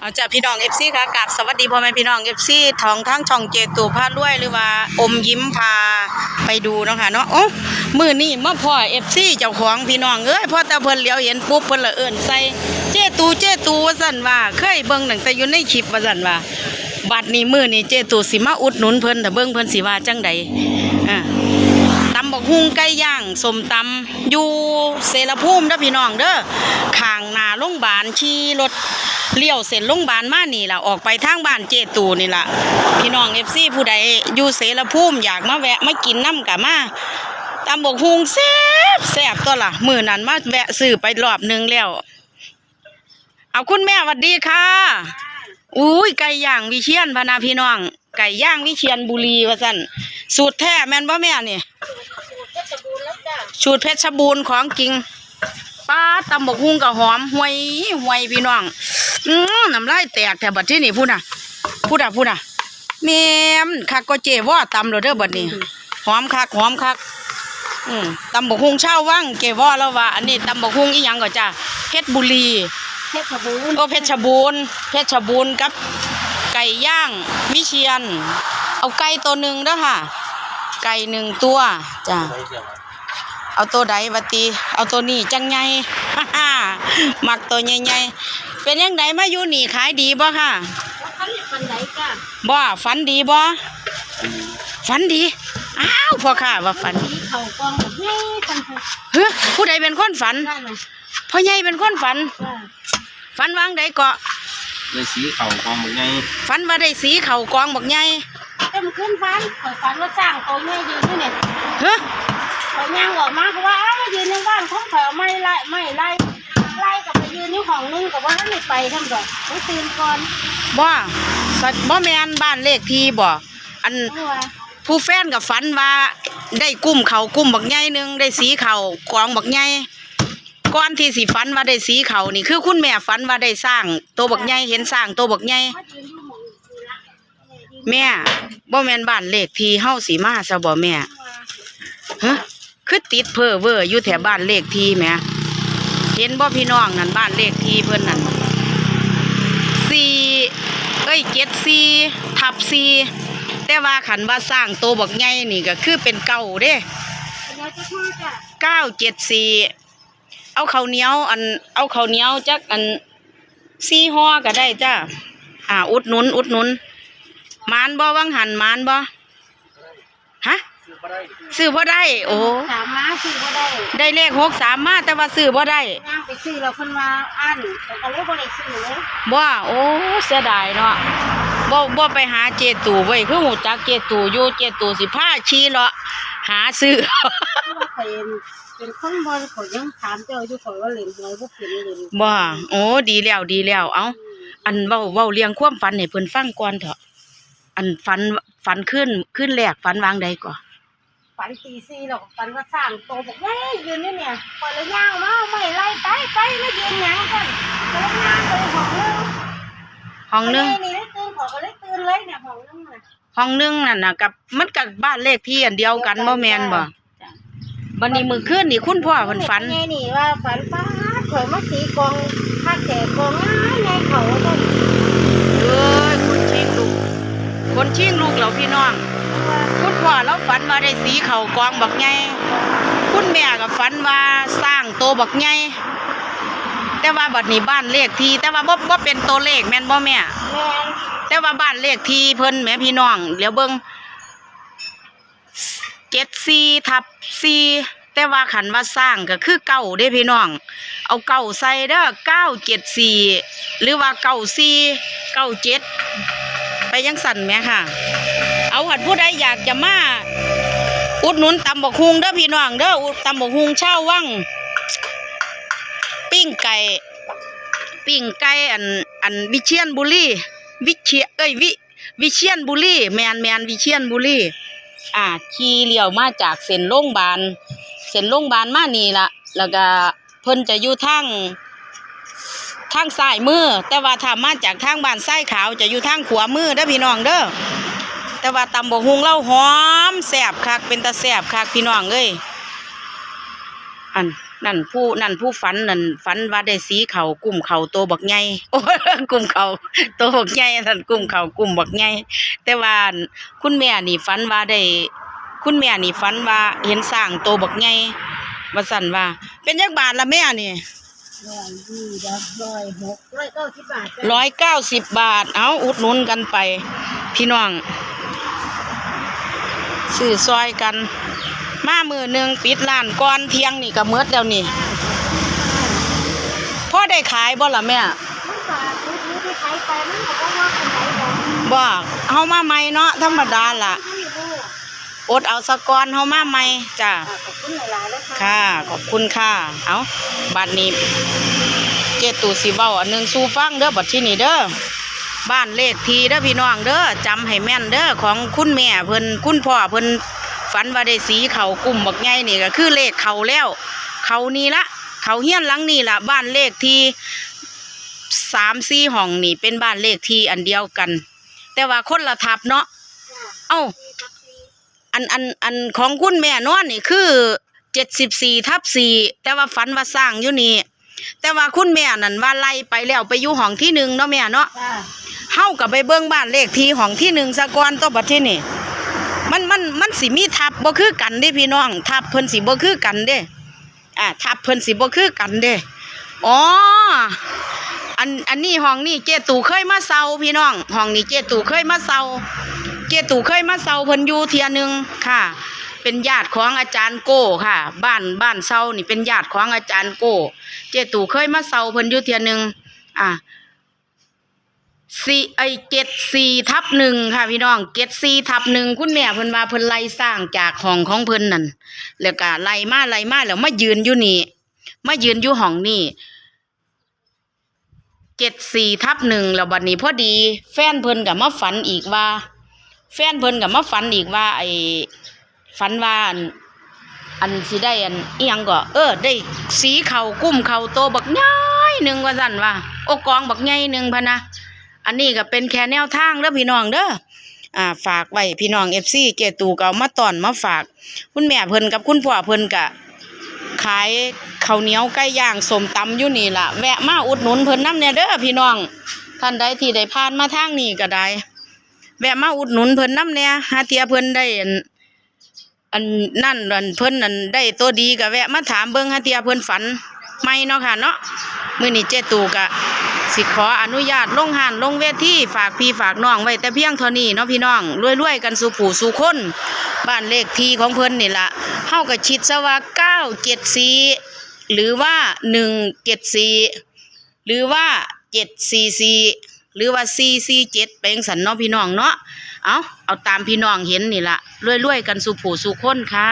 เอาจากพี่น้องเอฟซีค่ะกับสวัสดีพ่อแม่พี่น้องเอฟซีทองทั้งช่องเจตูพาด้วยหรือว่าอมยิ้มพาไปดูเนาะค่ะเนาะโอ้มือนี่มาพ่อเอฟซีเจ้าของพี่น้องเอ้ยพอตาเพิ่นเลี้ยวเห็นปุ๊บเพิ่นละเอิ้นใส่เจตูเจตูว่าซั่นว่าเคยเบิ่งตั้งแต่อยู่ในคลิปว่าซั่นว่าบัดนี้มือนี่เจตูสิมาอุดหนุนเพิ่นแต่เบิ่งเพิ่นสิว่าจังใดอ่าตำบักฮุ่งไก่ย่างสมตำอยู่เสรภูมิเด้อพี่น้องเด้อข้างหน้าโรงพยาบาลขี่รถ เลี้ยวเส้นโรงพยาบาลมานี่ล่ะออกไปทางบ้านเจตูนี่ล่ะพี่น้อง FC ผู้ใดอยู่เสรภูมิอยากมาแวะมากินน้ำกะมาตำบกฮุงแซบแซบตัวล่ะมือนั้นมาแวะซื้อไปรอบหนึงแล้ว เอาคุณแม่หวัดดีค่ะอุ้ยไก่ย่างวิเชียนพนาพี่น้อง ไก่ย่างวิเชียนบุรีว่าซั่นสูตรแท้แม่นบ่แม่นี่สูตรเพชรบูรณ์ของจริง ป้าตำบกฮุ่งกับหอมห่วยห่วยพี่น้องอืมน้ำลายแตกแต่บัดที่นี่พูดน่ะพูดอะพูดอะแม่มคักก็เจว่าตำเราเด้อบัดนี้หอมคักหอมคักอืมตำบกฮุ่งเช่าว่างเกว่าแล้วว่าอันนี้ตำบกฮุ่งอีหยังก็จ้าเพชรบุรีเพชรบูรณ์โอ้เพชรบูรณ์เพชรบูรณ์กับไก่ย่างวิเชียน เอาไก่ตัวหนึ่งเด้อค่ะ ไก่หนึ่งตัวจ้า เอาตัวใดบัดตีเอาตัวนี้จังไงมักตัวใหญ่ๆเป็นยังไงมาอยู่นี่ขายดีบ่ค่ะแล้วเขาเรียกปันไดจ้ะบ่ฝันดีบ่ฝันดีอ้าวพ่อค่ะว่าฝันสีเข่ากองแบบนี้กันเถอะเฮ้ยผู้ใดเป็นคนฝันได้ไหมพ่อใหญ่เป็นคนฝันจ้ะฝันวางใดเกาะเลยสีเข่ากองเหมือนไงฝันว่าได้สีเข่ากองบักใหญ่แต่มันขึ้นฟันข่อยฝันว่าสร้างตัวแม่ยืนนี่เนี่ยเฮ้ย ข่อยย่างออกมาเพราะว่าอ้าวมายืนในบ้านของเอาไม่ไล่ไม่ไล่ไล่กับไปยืนในห้องนึงกับว่าไม่ไปทำดอกไม่ตื่นก่อนบ่สัตว์บ่แมนบ้านเลขที่บ่อันเพราะว่าผู้แฟนกับฝันว่าได้กุ้มเขากุ้มบักใหญ่หนึงได้สีเขากองบักใหญ่ก่อนที่สิฝันว่าได้สีเขานี่คือคุณแม่ฝันว่าได้สร้างโตวบักใหญ่เห็นสร้างโตวบักใหญ่มายืนอยู่หมองนี่ละแม่บ่แม่นบ้านเลขที่เฮาสิมาซะบ่แม่ฮะ คือติดเพอเวอร์อยู่แถวบ้านเลขที่แหม่เห็นบ่พี่น้องนั่นบ้านเลขที่เพิ่อนนั่นสี่เอ้ยเจ็ดสี่ทับสี่แต่ว่าขันว่าสร้างโตบักใหญ่นี่ก็คือเป็นเก่าเด้เก้าเจ็ดสี่เอาเขาเนี้ยวอันเอาเขาเนี้ยวจักอันสี่ห่อก็ได้จ้าอ่าอุดนุนอุดนุนมานบ่วังหันมานบ่ฮะ ซื้อบ่ได้ โอ้สามม้าซื้อก็ได้ได้เลขหกสามมาแต่ว่าซื้อบ่ได้ย่างไปซื้อแล้วคนมาอันแต่ก็เลยบ่ได้ซื้อเลยบ่โอ้เสียดายเนาะบ่บ่ไปหาเจตูไว้ยคือหูจักเจตูอยู่เจตูสิพาชี้เลาะหาซื้อเพราะว่าข่อยเป็นคนบ่ข่อยยังถามเจ้าอยู่ข่อยว่าเล่นหวยบ่เป็นเล่นบ่โอ้ดีแล้วดีแล้วเอ้าอันเว้าเว้าเรียงความฝันให้เพิ่นฟังก่อนเถอะ อันฝันฝันขึ้นขึ้นแรกฝันวางใดก่อน ฝันตีสี่แล้วก็ฝันว่าสร้างโตบอกเฮ้ยยืนนี่เนี่ยข่อยเลยย่างมาไม่ไล่ไปไปแล้วยืนหยังกันก็เลยย่างไปห้องนึงห้องหนึงนี่ได้ตื่นข่อยก็เลยตื่นเลยเนี่ยห้องนึงน่ะห้องหนึงนั่นน่ะกับมันกับบ้านเลขที่อันเดียวกันบ่แม่นบ่จ้ะบัดนี้มื้อคืนนี่คุณพ่อเพิ่นฝันไงนี่ว่าฝันฟ้าข่อยมาสีกองค่าแก่กองง่ายไงเขาก็เอ้ยคนชิงลูกคนชิงลูกแล้วพี่น้อง คุณพ่อเราฝันว่าได้สีเข่ากองบักใหญ่คุณแม่ก็ฝันว่าสร้างโตบักใหญ่แต่ว่าบัดนี้บ้านเลขที แต่ว่าบ่บ่เป็นตัวเลขแม่นบ่แม่แต่ว่าบ้านเลขทีเพิ่นแม่พี่น้องเดี๋ยวเบิ่งเจ็ดสี่ทับสี่แต่ว่าขันว่าสร้างก็คือเก้าเด้พี่น้อง เอาเก้าใส่เด้อเก้าเจ็ดสี่หรือว่าเก้าสี่เก้าเจ็ด ไปยังสั่นไหมค่ะ เอาหัดผู้ใดอยากจะมาอุดหนุนตำบกฮุงเด้อพี่น้องเด้ออุดตำบกฮุงเช่าวังปิ้งไก่ปิ้งไก่อันอันวิเชียนบุรีวิเชียเอ้ยวิวิเชียนบุรีแมนแมนวิเชียนบุรีอ่าขี่เลี้ยวมาจากเส้นโรงบาลเส้นโรงบาลมานี่ละแล้วก็เพิ่นจะอยู่ทาง ทางซ้ายมือ แต่ว่าถ้ามาจากทางบ้านซ้ายขาวจะอยู่ทางขวามือเด้อพี่น้องเด้อแต่ว่าตำบกฮุงเล่าหอมแซ่บคักเป็นตาแซ่บคักพี่น้องเอ้ยอันนั่นผู้นั่นผู้ฝันนั่นฝันว่าได้สีเขากลุ่มเขาโตบักใหญ่โอ้ยกลุ่มเขาโตบักใหญ่นั่นกลุ่มเขากลุ่มบักใหญ่แต่ว่าคุณแม่นี่ฝันว่าได้คุณแม่นี่ฝันว่าเห็นสร้างโตบักใหญ่ว่าสั่นว่า เป็นยักบาทละแม่นี่ ร้อยยี่ดับร้อยหกร้อยเก้าสิบบาทจ้ะร้อยเก้าสิบบาท เอาอุดหนุนกันไป พี่น้องซื้อซอยกัน มามือหนึ่งปิดร้านก่อนเที่ยงนี่ก็เมดแล้วนี่พ่อได้ขายบ่ล่ะแม่มันบาททุกนี้ที่ใช้ไปมันก็บ่ว่าเป็นไหนดอกบ่เฮามาใหม่เนาะธรรมดาล่ะให้รู้ อดเอาสะก่อนเฮามาใหม่จ้ะอ่าขอบคุณหลายๆเลยค่ะค่ะ ขอบคุณค่ะ เอาบัดนี้ เจตูสิเว้าอันหนึงสู่ฟังเด้อบัดที่นี่เด้อบ้านเลขทีเด้อพี่น้องเด้อจำให้แม่นเด้อของคุณแม่เพิ่นคุณพ่อเพิ่นฝันว่าได้สีเขากลุ่มบักใหญ่นี่ก็คือเลขเขาแล้ว เขานี่ละเขาเฮียนหลังนี่ละบ้านเลขที่สามสี่ห้องนี่เป็นบ้านเลขที่อันเดียวกัน แต่ว่าคนละทับเนาะเอ้า อันอันอันของคุณแม่นอนนี่คือเจ็ดสิบสี่ทับสี่แต่ว่าฝันว่าสร้างอยู่นี่แต่ว่าคุณแม่นั่นว่าไล่ไปแล้วไปอยู่ห้องที่หนึ่งเนาะแม่เนาะจ้าเฮากับไปเบิ่งบ้านเลขที่ห้องที่หนึ่งซะก่อนตัวบัดที่นี่มันมันมันสิมีทับบ่คือกันเด้พี่น้อง ทับเพิ่นสิบ่คือกันเด้อ่าทับเพิ่นสิบ่คือกันเด้อ๋ออันอันนี้ห้องนี้เจตู่เคยมาเซาพี่น้องห้องนี้เจตู่เคยมาเซา เจตู่เคยมาเซาเพิ่นอยู่เทียหนึงค่ะ เป็นญาติของอาจารย์โก้ค่ะ บ้านบ้านเซานี่เป็นญาติของอาจารย์โก้ เจตูเคยมาเซาเพิ่นอยู่เทียหนึงอ่าสี่ไอเจ็ดสี่ทับหนึ่งค่ะพี่น้องเจ็ดสี่ทับหนึ่งคุณแม่เพิ่นว่าเพิ่นไล่สร้างจากห้องของเพิ่นนั่นแล้วก็ไล่มาไล่มาแล้วมายืนอยู่นี่มายืนอยู่ห้องนี่เจ็ดสี่ทับหนึ่งแล้วบัดนี้พอดี แฟนเพิ่นกับมาฝันอีกว่า แฟนเพิ่นกับมาฝันอีกว่า ไอ้ฝันว่าอันอันสิได้อันเอียงก็ เออ ได้สีเขากุ้มเขาโตบักใหญ่หนึ่งว่าสั่นว่าโอกองบักใหญ่หนึ่งพะนะอันนี้ก็เป็นแค่แนวทางเด้อพี่น้องเด้ออ่าฝากไว้พี่น้องเอฟซีเจตูก็ามาตอนมาฝาก คุณแม่เพิ่นกับคุณพ่อเพิ่นก็ขายข้าวเหนียวไก่ย่างสมตำอยู่นี่ล่ะแวะมาอุดหนุนเพิ่นน้ำเนี่ยเด้อพี่น้องท่านใดที่ได้ผ่านมาทางนี้ก็ได้ แวะมาอุดหนุนเพิ่นน้ำเนี่ยหาเทียเพิ่นได้อันอันนั่นอันเพิ่นอันได้ตัวดีก็แวะมาถามเบิ่งหาเทียเพิ่นฝันไม่เนาะค่ะเนาะมื้อนี้เจตูก็สิขออนุญาตลงหานลงเวทีฝากพี่ฝากน้องไว้แต่เพียงเท่านี้เนาะพี่น้องรวยๆกันสู่ผู้สู่คนบ้านเลขที่ของเพิ่นนี่ละเฮาก็ชิดซะว่าเก้าเจ็ดสี่หรือว่าหนึ่งเจ็ดสี่หรือว่าเจ็ดสี่สี่ หรือว่าสี่สี่เจ็ดเป็นสันเนาะพี่น้องเนาะเอาเอาตามพี่น้องเห็นนี่ละรวยๆกันสู่ผู้สู่คนค่ะ